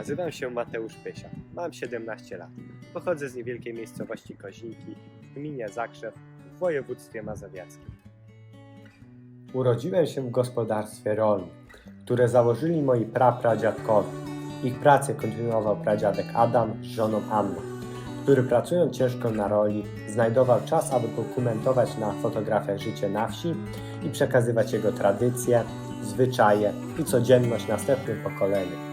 Nazywam się Mateusz Pysia. Mam 17 lat. Pochodzę z niewielkiej miejscowości Kozinki w gminie Zakrzew w województwie mazowieckim. Urodziłem się w gospodarstwie rolnym, które założyli moi prapradziadkowie. Ich pracę kontynuował pradziadek Adam z żoną Anną, który pracując ciężko na roli, znajdował czas, aby dokumentować na fotografiach życie na wsi i przekazywać jego tradycje, zwyczaje i codzienność następnym pokoleniom.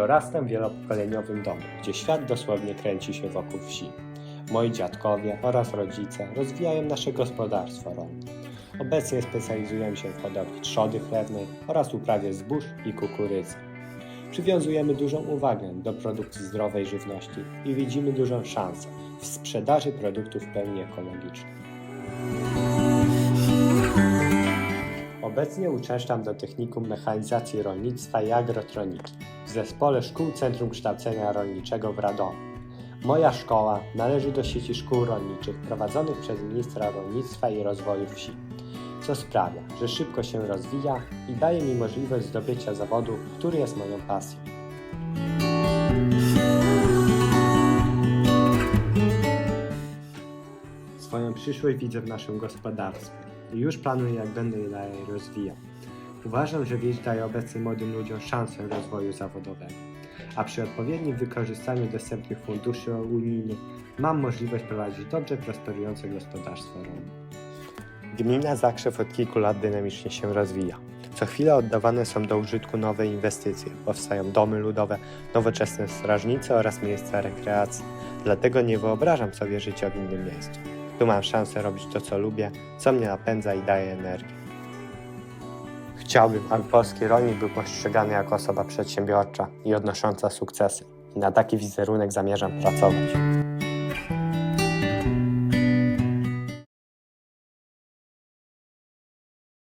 Dorastam w wielopokoleniowym domu, gdzie świat dosłownie kręci się wokół wsi. Moi dziadkowie oraz rodzice rozwijają nasze gospodarstwo rolne. Obecnie specjalizujemy się w hodowli trzody chlewnej oraz uprawie zbóż i kukurydzy. Przywiązujemy dużą uwagę do produkcji zdrowej żywności i widzimy dużą szansę w sprzedaży produktów w pełni ekologicznych. Obecnie uczęszczam do Technikum Mechanizacji Rolnictwa i Agrotroniki w Zespole Szkół Centrum Kształcenia Rolniczego w Radomiu. Moja szkoła należy do sieci szkół rolniczych prowadzonych przez ministra rolnictwa i rozwoju wsi, co sprawia, że szybko się rozwija i daje mi możliwość zdobycia zawodu, który jest moją pasją. Swoją przyszłość widzę w naszym gospodarstwie już planuję, jak będę je dalej rozwijał. Uważam, że wieś daje obecnie młodym ludziom szansę rozwoju zawodowego, a przy odpowiednim wykorzystaniu dostępnych funduszy unijnych mam możliwość prowadzić dobrze prosperujące gospodarstwo rolne. Gmina Zakrzew od kilku lat dynamicznie się rozwija. Co chwilę oddawane są do użytku nowe inwestycje, powstają domy ludowe, nowoczesne strażnice oraz miejsca rekreacji. Dlatego nie wyobrażam sobie życia w innym miejscu. Tu mam szansę robić to, co lubię, co mnie napędza i daje energię. Chciałbym, aby polski rolnik był postrzegany jako osoba przedsiębiorcza i odnosząca sukcesy. Na taki wizerunek zamierzam pracować.